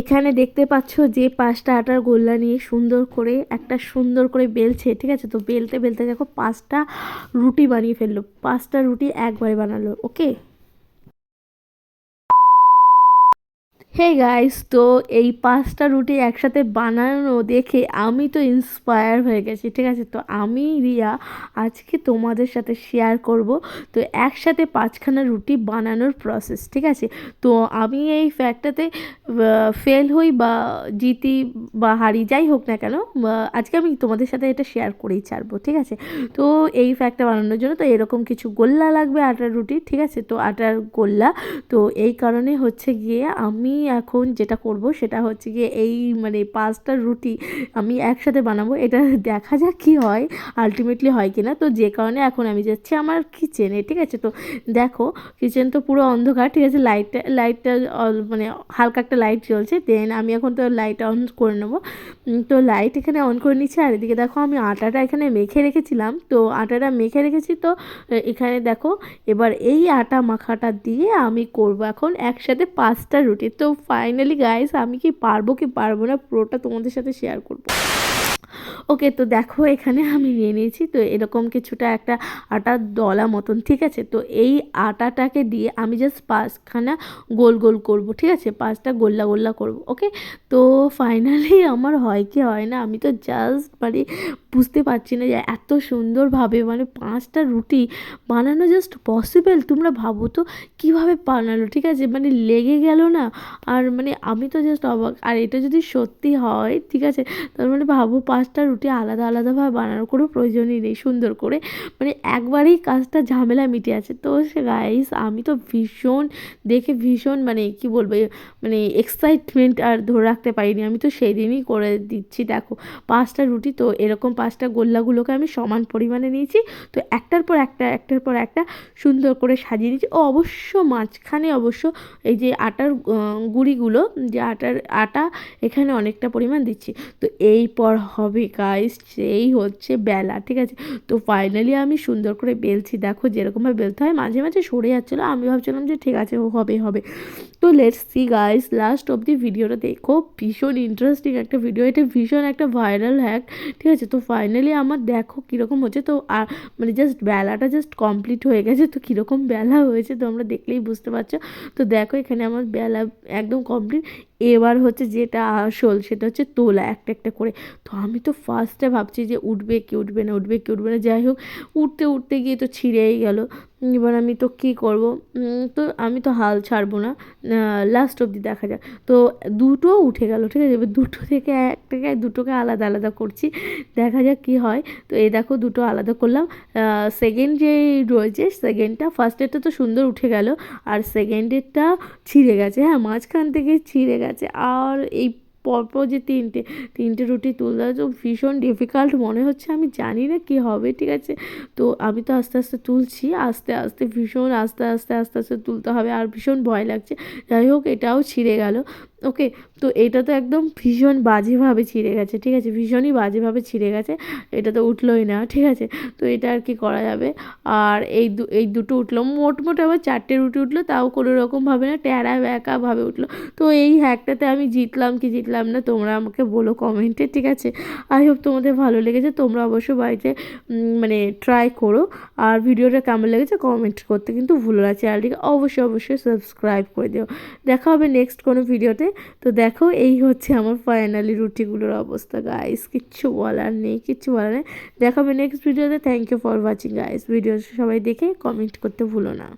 এখানে দেখতে পাচ্ছ যে পাঁচটা আটার গোল্লা নিয়ে সুন্দর করে একটা সুন্দর করে বেলছে, ঠিক আছে? তো বেলতে বেলতে দেখো পাঁচটা রুটি বানিয়ে ফেলল, পাঁচটা রুটি একবারে বানালো ওকে হে গাইস তো এই পাঁচটা রুটি একসাথে বানানো দেখে আমি তো ইন্সপায়ার হয়ে গেছি, ঠিক আছে? তো আমি, রিয়া, আজকে তোমাদের সাথে শেয়ার করব। তো একসাথে পাঁচখানা রুটি বানানোর প্রসেস ঠিক আছে? তো আমি এই ফ্যাক্টটাতে ফেল হই বা জিতি বা হারি যাই হোক না কেন আজকে আমি তোমাদের সাথে এটা শেয়ার করেই ছাড়বো, ঠিক আছে? তো এই ফ্যাক্টটা বানানোর জন্য তো এরকম কিছু গোল্লা লাগবে আটার রুটি, ঠিক আছে? তো আটার গোল্লা, তো এই কারণে হচ্ছে গিয়ে আমি এখন যেটা করব সেটা হচ্ছে গিয়ে এই মানে পাঁচটা রুটি আমি একসাথে বানাবো, এটা দেখা যাক কী হয় আলটিমেটলি হয় কি না তো যে কারণে এখন আমি যাচ্ছি আমার কিচেনে ঠিক আছে? তো দেখো কিচেন তো পুরো অন্ধকার, ঠিক আছে? লাইটটা লাইটটা মানে হালকা একটা লাইট জ্বলছে দেন আমি এখন তো লাইট অন করে নেব। তো লাইট এখানে অন করে নিচ্ছি, আর এদিকে দেখো আমি আটাটা এখানে মেখে রেখেছিলাম। তো আটাটা মেখে রেখেছি, তো এখানে দেখো, এবার এই আটা মাখাটা দিয়ে আমি করব এখন একসাথে পাঁচটা রুটি। তো ফাইনালি গাইস আমি কি পারব কি পারব না পুরোটা তোমাদের সাথে শেয়ার করব। ওকে তো দেখো, এখানে আমি নিয়ে নিয়েছি। তো এরকম কিছুটা একটা আটার দলা মতন, ঠিক আছে? তো এই আটাটাকে দিয়ে আমি জাস্ট পাঁচখানা গোল গোল করব, ঠিক আছে? পাঁচটা গোল্লা গোল্লা করব, ওকে? তো ফাইনালি আমার হয় কি হয় না, আমি তো জাস্ট মানে বুঝতে পারছি না যে এত সুন্দরভাবে মানে পাঁচটা রুটি বানানো জাস্ট পসিবল তোমরা ভাবো তো কীভাবে বানালো, ঠিক আছে? মানে লেগে গেল না? আর মানে আমি তো জাস্ট অবাক। আর এটা যদি সত্যি হয়, ঠিক আছে? তার মানে ভাবো পাঁচটা রুটি আলাদা আলাদাভাবে বানানোর কোনো প্রয়োজনই নেই, সুন্দর করে। মানে একবারেই কাজটা ঝামেলা মিটে আছে। তো সে গাইস আমি তো ভীষণ, দেখে ভীষণ মানে কি বলব মানে এক্সাইটমেন্ট আর ধরে রাখতে পারিনি। আমি তো সেই দিনই করে দিচ্ছি, দেখো। পাঁচটা রুটি তো এরকম পাঁচটা গোল্লাগুলোকে আমি সমান পরিমাণে নিয়েছি। তো একটার পর একটা, একটার পর একটা সুন্দর করে সাজিয়ে নিয়েছি। ও অবশ্য মাঝখানে অবশ্য এই যে আটার গুঁড়িগুলো, যে আটার আটা এখানে অনেকটা পরিমাণ দিচ্ছি। তো এই পর হবে গাইস সেই হচ্ছে বেলা, ঠিক আছে? তো ফাইনালি আমি সুন্দর করে বেলছি, দেখো যেরকমভাবে বেলতে হয় মাঝে মাঝে সরে যাচ্ছিল, আমি ভাবছিলাম যে ঠিক আছে হবে হবে। তো let's see guys last of the ভিডিওটা দেখো। ভীষণ ইন্টারেস্টিং একটা ভিডিও এটা ভীষণ একটা ভাইরাল হ্যাক ঠিক আছে, তো ফাইনালি আমার দেখো কীরকম হচ্ছে। তো আর মানে জাস্ট বেলাটা জাস্ট কমপ্লিট হয়ে গেছে। তো কীরকম বেলা হয়েছে তো আমরা দেখলেই বুঝতে পারছ। তো দেখো, এখানে আমার বেলা একদম কমপ্লিট এবার হচ্ছে যেটা আসল, সেটা হচ্ছে তোলা একটা একটা করে। তো আমি তো ফার্স্টে ভাবছি যে উঠবে কি উঠবে না, উঠবে কি উঠবে না। যাই হোক, উঠতে উঠতে গিয়ে তো ছিঁড়েই গেল। এবার আমি তো কী করব? তো আমি তো হাল ছাড়বো না। লাস্ট অবধি দেখা যাক। তো দুটো উঠে গেল, ঠিক আছে? এবার দুটো থেকে একটাকে দুটোকে আলাদা আলাদা করছি। দেখা যাক কী হয়। তো এই দেখো, দুটো আলাদা করলাম। সেকেন্ড যে রয়েছে সেকেন্ডটা ফার্স্টেরটা তো সুন্দর উঠে গেল। আর সেকেন্ডেরটা ছিঁড়ে গেছে। হ্যাঁ মাঝখান থেকে ছিঁড়ে গেছে। আর এই পরপর যে তিনটে তিনটে রুটি তুলতে তো ভীষণ ডিফিকাল্ট মনে হচ্ছে আমি জানি না কী হবে, ঠিক আছে? তো আমি তো আস্তে আস্তে তুলছি, আস্তে আস্তে ভীষণ আস্তে আস্তে আস্তে আস্তে তুলতে হবে আর ভীষণ ভয় লাগছে। যাই হোক, এটাও ছিঁড়ে গেল। ওকে, তো এটা তো একদম ভীষণ বাজেভাবে ছিঁড়ে গেছে, ঠিক আছে? ভীষণই বাজেভাবে ছিঁড়ে গেছে, এটা তো উঠলোই না, ঠিক আছে? তো এটা আর কি করা যাবে? আর এই দু, এই দুটো উঠল, মোট মোট আবার চারটে রুটি উঠল, তাও কোনো রকমভাবে না ট্যাড়া ব্যাকাভাবে উঠল। তো এই হ্যাকটাতে আমি জিতলাম কি জিতলাম না, তোমরা আমাকে বলো কমেন্টে, ঠিক আছে? আই হোপ তোমাদের ভালো লেগেছে, তোমরা অবশ্যই বাড়িতে মানে ট্রাই করো। আর ভিডিওটা কেমন লেগেছে, কমেন্ট করতে কিন্তু ভুলো না, চ্যানেলটিকে অবশ্যই অবশ্যই সাবস্ক্রাইব করে দিও। দেখা হবে নেক্সট কোনো ভিডিওতে তো দেখো, এই হচ্ছে আমার ফাইনালি রুটিগুলোর অবস্থা গাইস কিচ্ছু বলার নেই, কিচ্ছু বলার নেই। দেখাবে নেক্সট ভিডিওতে thank you for watching guys video সবাই দেখে কমেন্ট করতে ভুলো না।